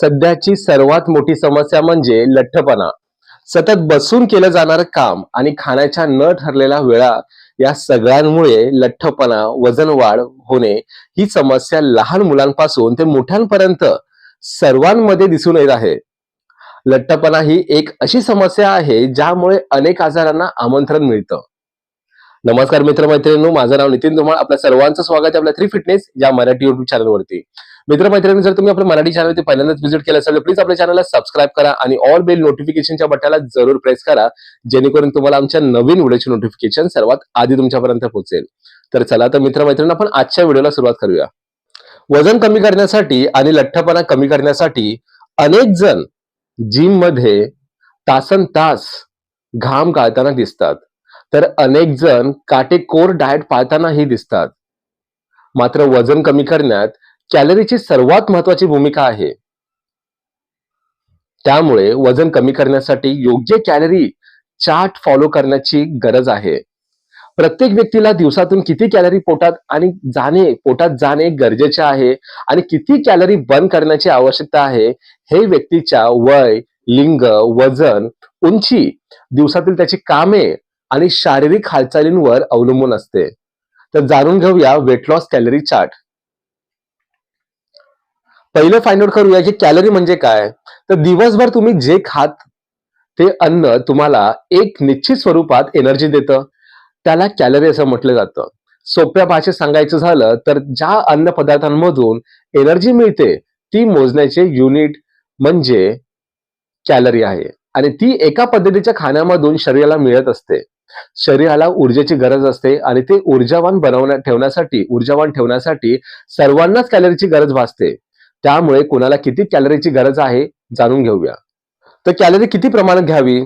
सध्याची सर्वात मोठी समस्या म्हणजे लठ्ठपणा. सतत बसून केलं जाणारं काम आणि खाण्याच्या न ठरलेल्या वेळा या सगळ्यांमुळे लठ्ठपणा वजन वाढ होणे ही समस्या लहान मुलांपासून ते मोठ्यांपर्यंत सर्वांमध्ये दिसून येत आहे. लठ्ठपणा ही एक अशी समस्या आहे ज्यामुळे अनेक आजारांना आमंत्रण मिळतं. नमस्कार मित्रमैत्रिणींनो माझं नाव नितीन धुमाळ आपल्या सर्वांचं स्वागत आहे आपल्या थ्री फिटनेस या मराठी युट्यूब चॅनलवरती मित्रमैत्रिणी जर तुम्ही आपल्या मराठी चॅनलवरती पहिल्यांदाच व्हिजिट केलं असेल तर प्लीज आपल्या चॅनलला सबस्क्राईब करा आणि ऑल बेल नोटिफिकेशनच्या बटनाला जरूर प्रेस करा जेणेकरून तुम्हाला आमच्या नवीन व्हिडिओची नोटिफिकेशन सर्वात आधी तुमच्यापर्यंत पोहोचेल. तर चला तर मित्रमैत्रिणी आपण आजच्या व्हिडिओला सुरुवात करूया. वजन कमी करण्यासाठी आणि लठ्ठपणा कमी करण्यासाठी अनेक जण जिममध्ये तासन तास घाम गाळताना दिसतात. तर अनेक जण काटेकोर डाएट पाळतानाही दिसतात. मात्र वजन कमी करण्यात कॅलरीची सर्वात महत्वाची भूमिका आहे. त्यामुळे वजन कमी करण्यासाठी योग्य कॅलरी चार्ट फॉलो करण्याची गरज आहे. प्रत्येक व्यक्तीला दिवसातून किती कॅलरी पोटात आणि जाणे पोटात जाणे गरजेचे आहे आणि किती कॅलरी बर्न करण्याची आवश्यकता आहे हे व्यक्तीच्या वय लिंग वजन उंची दिवसातील त्याची कामे आणि शारीरिक हालचालींवर अवलंबून असते. तर जाणून घेऊया वेट लॉस कॅलरी चार्ट पहिलं फाइंड आउट करूया की कॅलरी म्हणजे काय? तर दिवसभर तुम्ही जे खात ते अन्न तुम्हाला एक निश्चित स्वरूपात एनर्जी देतं. त्याला कॅलरी असं म्हटलं जातं. सोप्या भाषेत सांगायचं झालं तर ज्या अन्न पदार्थांमधून एनर्जी मिळते ती मोजण्याचे युनिट म्हणजे कॅलरी आहे. आणि ती एका पद्धतीच्या खाण्यामधून शरीराला मिळत असते. शरीराला ऊर्जेची गरज असते आणि ते ऊर्जावान बनवण्या ठेवण्यासाठी ऊर्जावान ठेवण्यासाठी सर्वांनाच कॅलरीची गरज भासते. त्यामुळे कोणाला किती कॅलरीची गरज आहे जाणून घेऊया. तर कॅलरी किती प्रमाणात घ्यावी?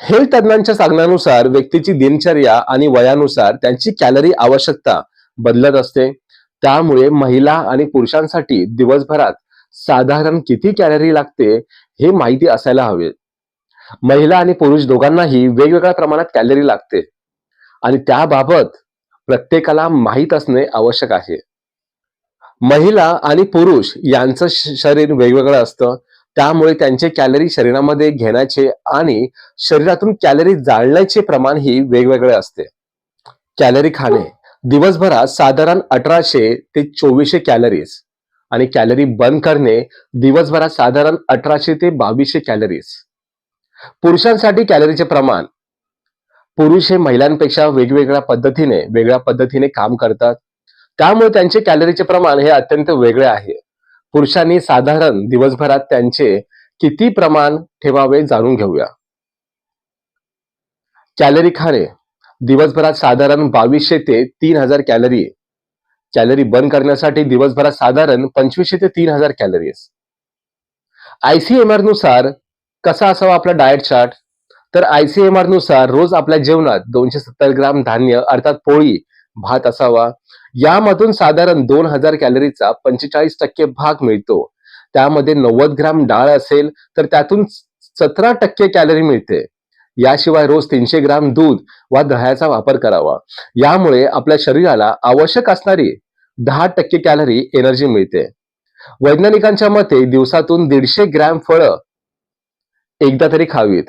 हेल्थ तज्ञांच्या सांगण्यानुसार व्यक्तीची दिनचर्या आणि वयानुसार त्यांची कॅलरी आवश्यकता बदलत असते. त्यामुळे महिला आणि पुरुषांसाठी दिवसभरात साधारण किती कॅलरी लागते हे माहिती असायला हवे. महिला आणि पुरुष दोघांनाही वेगवेगळ्या प्रमाणात कॅलरी लागते. आणि त्याबाबत प्रत्येकाला माहीत असणे आवश्यक आहे. महिला आणि पुरुष यांचं शरीर वेगवेगळं असतं. त्यामुळे त्यांचे कॅलरी शरीरामध्ये घेण्याचे आणि शरीरातून कॅलरी जाळण्याचे प्रमाण ही वेगवेगळे असते. कॅलरी खाणे. दिवसभरात साधारण अठराशे ते चोवीसशे कॅलरीज आणि कॅलरी बंद करणे दिवसभरात साधारण अठराशे ते बावीसशे कॅलरीज पुरुषांसाठी कॅलरीचे प्रमाण. पुरुष हे महिलांपेक्षा वेगवेगळ्या पद्धतीने वेगळ्या पद्धतीने काम करतात. त्यामुळे त्यांचे कॅलरीचे प्रमाण हे अत्यंत वेगळे आहे. पुरुषांनी साधारण दिवसभरात त्यांचे किती प्रमाण ठेवावे जाणून घेऊया. कॅलरी खाणे. दिवसभरात साधारण बावीसशे ते तीन हजार कॅलरी कॅलरी बर्न करण्यासाठी दिवसभरात साधारण पंचवीसशे ते तीन हजार कॅलरीज आयसीएमआरनुसार कसा असावा आपला डाएट चार्ट तर आयसीएमआरनुसार रोज आपल्या जेवणात दोनशे सत्तर ग्राम धान्य अर्थात पोळी भात असावा. यामधून साधारण दोन हजार कॅलरीचा पंचेचाळीस टक्के भाग मिळतो. त्यामध्ये नव्वद ग्राम डाळ असेल तर त्यातून सतरा टक्के कॅलरी मिळते. याशिवाय रोज तीनशे ग्राम दूध वा दह्याचा वापर करावा. यामुळे आपल्या शरीराला आवश्यक असणारी दहा टक्के कॅलरी एनर्जी मिळते. वैज्ञानिकांच्या मते दिवसातून दीडशे ग्रॅम फळं एकदा तरी खावीत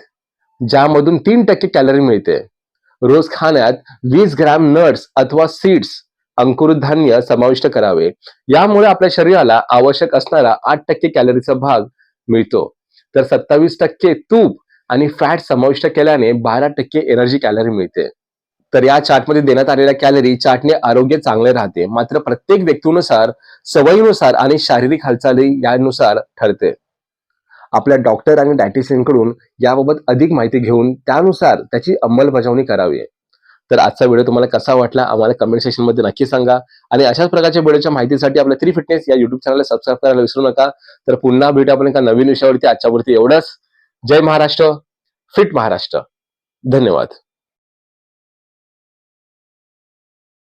ज्यामधून तीन टक्के कॅलरी मिळते. रोज खाण्यात वीस ग्रॅम नट्स अथवा सीड्स अंकुरित धान्य समाविष्ट करावे. यामुळे आपल्या शरीराला आवश्यक असणारा आठ टक्के कॅलरीचा भाग मिळतो. तर सत्तावीस टक्के तूप आणि फॅट समाविष्ट केल्याने बारा टक्के एनर्जी कॅलरी मिळते. तर या चार्टमध्ये देण्यात आलेल्या कॅलरी चार्टने आरोग्य चांगले राहते. मात्र प्रत्येक व्यक्तीनुसार सवयीनुसार आणि शारीरिक हालचाली यानुसार ठरते. आपल्या डॉक्टर आणि डायटिशियनकडून याबाबत अधिक माहिती घेऊन त्यानुसार त्याची अंमलबजावणी करावी. तर आजचा व्हिडिओ तुम्हाला कसा वाटला आम्हाला कमेंट सेक्शनमध्ये नक्की सांगा. आणि अशाच प्रकारच्या व्हिडिओच्या माहितीसाठी आपल्या थ्री फिटनेस या युट्यूब चॅनलला सबस्क्राईब करायला विसरू नका. तर पुन्हा भेटू आपण एका नवीन विषयावरती. आजच्यावरती एवढंच. जय महाराष्ट्र. फिट महाराष्ट्र. धन्यवाद.